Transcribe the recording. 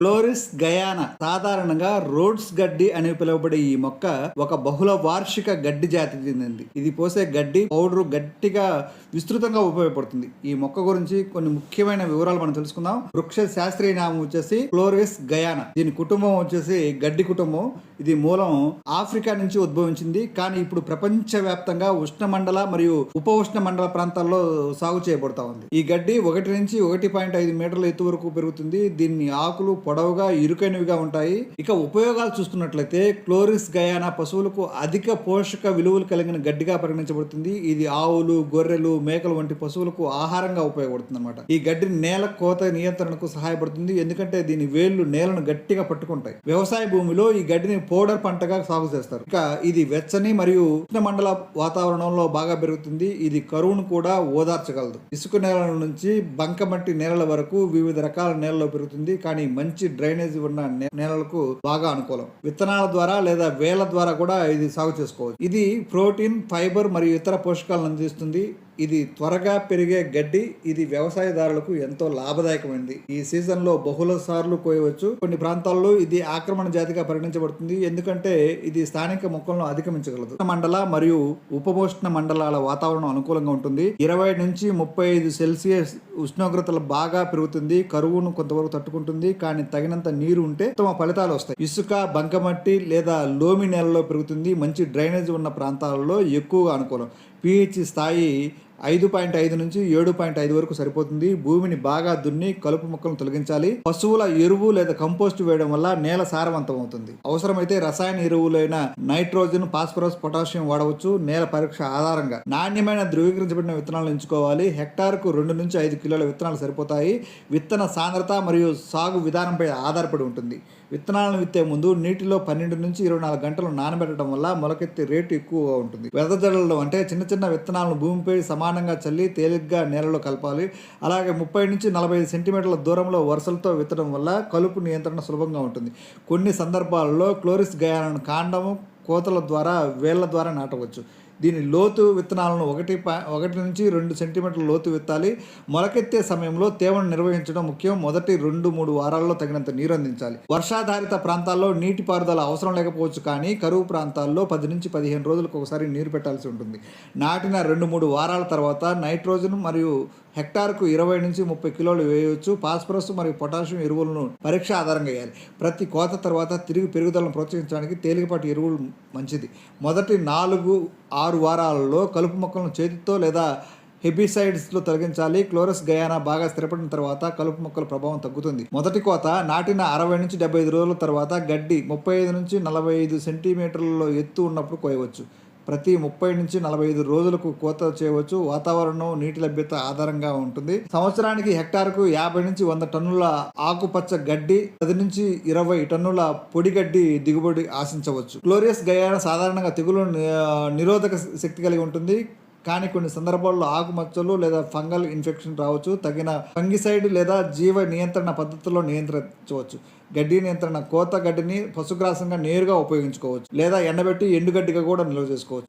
Floris Guyana సాధారణంగా roads గడ్డి అని పిలువబడే ఈ మొక్క ఒక బహుళ వార్షిక గడ్డి జాతికి చెందింది. ఇది పోసే గడ్డి పౌడరు గట్టిగా విస్తృతంగా ఉపయోగపడుతుంది. ఈ మొక్క గురించి కొన్ని ముఖ్యమైన వివరాలు మనం తెలుసుకుందాం. వృక్ష శాస్త్రీయ నామం వచ్చేసి ఫ్లోరిస్ గయానా. దీని కుటుంబం వచ్చేసి గడ్డి కుటుంబం. ఇది మూలం ఆఫ్రికా నుంచి ఉద్భవించింది. కానీ ఇప్పుడు ప్రపంచవ్యాప్తంగా ఉష్ణమండల మరియు ఉప ఉష్ణ మండల ప్రాంతాల్లో సాగు చేయబడతా ఉంది. ఈ గడ్డి ఒకటి నుంచి ఒకటి పాయింట్ ఐదు మీటర్ల ఎత్తు వరకు పెరుగుతుంది. దీన్ని ఆకులు పొడవుగా ఇరుకైనవిగా ఉంటాయి. ఇక ఉపయోగాలు చూసుకున్నట్లయితే క్లోరిస్ గయానా పశువులకు అధిక పోషక విలువలు కలిగిన గడ్డిగా పరిగణించబడుతుంది. ఇది ఆవులు గొర్రెలు మేకలు వంటి పశువులకు ఆహారంగా ఉపయోగపడుతుంది అనమాట ఈ గడ్డి నేల కోత నియంత్రణకు సహాయపడుతుంది. ఎందుకంటే దీని వేళ్ళు నేలను గట్టిగా పట్టుకుంటాయి. వ్యవసాయ భూమిలో ఈ గడ్డిని పౌడర్ పంటగా సాగు చేస్తారు. ఇక ఇది వెచ్చని మరియు ఉష్ణమండల వాతావరణంలో బాగా పెరుగుతుంది. ఇది కరువును కూడా ఓదార్చగలదు. ఇసుక నేలల నుంచి బంకమట్టి నేలల వరకు వివిధ రకాల నేలలో పెరుగుతుంది. కానీ మంచి మంచి డ్రైనేజ్ ఉన్న నేలలకు బాగా అనుకూలం. విత్తనాల ద్వారా లేదా వేల ద్వారా కూడా ఇది సాగు చేసుకోవచ్చు. ఇది ప్రోటీన్ ఫైబర్ మరియు ఇతర పోషకాలను అందిస్తుంది. ఇది త్వరగా పెరిగే గడ్డి ఇది వ్యవసాయదారులకు ఎంతో లాభదాయకమైనది ఈ సీజన్లో బహుళ సార్లు కోయవచ్చు. కొన్ని ప్రాంతాల్లో ఇది ఆక్రమణ జాతిగా పరిగణించబడుతుంది. ఎందుకంటే ఇది స్థానిక మొక్కలను అధిగమించగలదు. మండల మరియు ఉపపోషణ మండలాల వాతావరణం అనుకూలంగా ఉంటుంది. ఇరవై నుంచి ముప్పై ఐదు సెల్సియస్ ఉష్ణోగ్రతలు బాగా పెరుగుతుంది. కరువును కొంతవరకు తట్టుకుంటుంది. కానీ తగినంత నీరు ఉంటే ఉత్తమ ఫలితాలు వస్తాయి. ఇసుక బంకమట్టి లేదా లోమి నేలలో పెరుగుతుంది. మంచి డ్రైనేజ్ ఉన్న ప్రాంతాలలో ఎక్కువగా అనుకూలం. పిహెచ్ స్థాయి ఐదు పాయింట్ ఐదు నుంచి ఏడు పాయింట్ ఐదు వరకు సరిపోతుంది. భూమిని బాగా దున్ని కలుపు మొక్కలను తొలగించాలి. పశువుల ఎరువు లేదా కంపోస్ట్ వేయడం వల్ల నేల సారవంతం అవుతుంది. అవసరమైతే రసాయన ఎరువులైన నైట్రోజన్ ఫాస్ఫరస్ పొటాషియం వాడవచ్చు. నేల పరీక్ష ఆధారంగా నాణ్యమైన ధృవీకరించబడిన విత్తనాలను ఎంచుకోవాలి. హెక్టార్కు రెండు నుంచి ఐదు కిలోల విత్తనాలు సరిపోతాయి. విత్తన సాంద్రత మరియు సాగు విధానంపై ఆధారపడి ఉంటుంది. విత్తనాలను విత్తే ముందు నీటిలో పన్నెండు నుంచి ఇరవై నాలుగు గంటలు నానబెట్టడం వల్ల మొలకెత్తే రేటు ఎక్కువగా ఉంటుంది. వెదజల్లడం అంటే చిన్న చిన్న విత్తనాలను భూమిపై సమానంగా చల్లి తేలిగ్గా నేలలో కలపాలి. అలాగే ముప్పై నుంచి నలభై ఐదు సెంటీమీటర్ల దూరంలో వరుసలతో విత్తడం వల్ల కలుపు నియంత్రణ సులభంగా ఉంటుంది. కొన్ని సందర్భాలలో క్లోరిస్ గయాలను కాండము కోతల ద్వారా వేళ్ళ ద్వారా నాటవచ్చు. దీని లోతు విత్తనాలను ఒకటి ఒకటి నుంచి రెండు సెంటీమీటర్ల లోతు విత్తాలి. మొలకెత్తే సమయంలో తేమను నిర్వహించడం ముఖ్యం. మొదటి రెండు మూడు వారాల్లో తగినంత నీరు అందించాలి. వర్షాధారిత ప్రాంతాల్లో నీటిపారుదల అవసరం లేకపోవచ్చు కానీ కరువు ప్రాంతాల్లో పది నుంచి పదిహేను రోజులకు ఒకసారి నీరు పెట్టాల్సి ఉంటుంది. నాటిన రెండు మూడు వారాల తర్వాత నైట్రోజన్ మరియు హెక్టార్కు ఇరవై నుంచి ముప్పై కిలోలు వేయవచ్చు ఫాస్ఫరస్ మరియు పొటాషియం ఎరువులను పరీక్ష ఆధారంగా వేయాలి. ప్రతి కోత తర్వాత తిరిగి పెరుగుదలను ప్రోత్సహించడానికి తేలికపాటి ఎరువులు మంచిది. మొదటి నాలుగు ఆరు వారాలలో కలుపు మొక్కలను చేతితో లేదా హెబిసైడ్స్లో తొలగించాలి. క్లోరస్ గయానా బాగా స్థిరపడిన తర్వాత కలుపు మొక్కల ప్రభావం తగ్గుతుంది. మొదటి కోత నాటిన అరవై నుంచి డెబ్బై ఐదు రోజుల తర్వాత గడ్డి ముప్పై ఐదు నుంచి నలభై ఐదు సెంటీమీటర్లలో ఎత్తు ఉన్నప్పుడు కోయవచ్చు. ప్రతి ముప్పై నుంచి నలభై ఐదు రోజులకు కోత చేయవచ్చు. వాతావరణం నీటి లభ్యత ఆధారంగా ఉంటుంది. సంవత్సరానికి హెక్టార్కు యాభై నుంచి వంద టన్నుల ఆకుపచ్చ గడ్డి పది నుంచి ఇరవై టన్నుల పొడి గడ్డి దిగుబడి ఆశించవచ్చు. క్లోరియస్ గయాన సాధారణంగా తెగులు నిరోధక శక్తి కలిగి ఉంటుంది. కానీ కొన్ని సందర్భాల్లో ఆకుమచ్చలు లేదా ఫంగల్ ఇన్ఫెక్షన్ రావచ్చు. తగిన ఫంగిసైడ్ లేదా జీవ నియంత్రణ పద్ధతుల్లో నియంత్రించవచ్చు. గడ్డి నియంత్రణ కోత గడ్డిని పశుగ్రాసంగా నేరుగా ఉపయోగించుకోవచ్చు. లేదా ఎండబెట్టి ఎండుగడ్డిగా కూడా నిల్వ చేసుకోవచ్చు.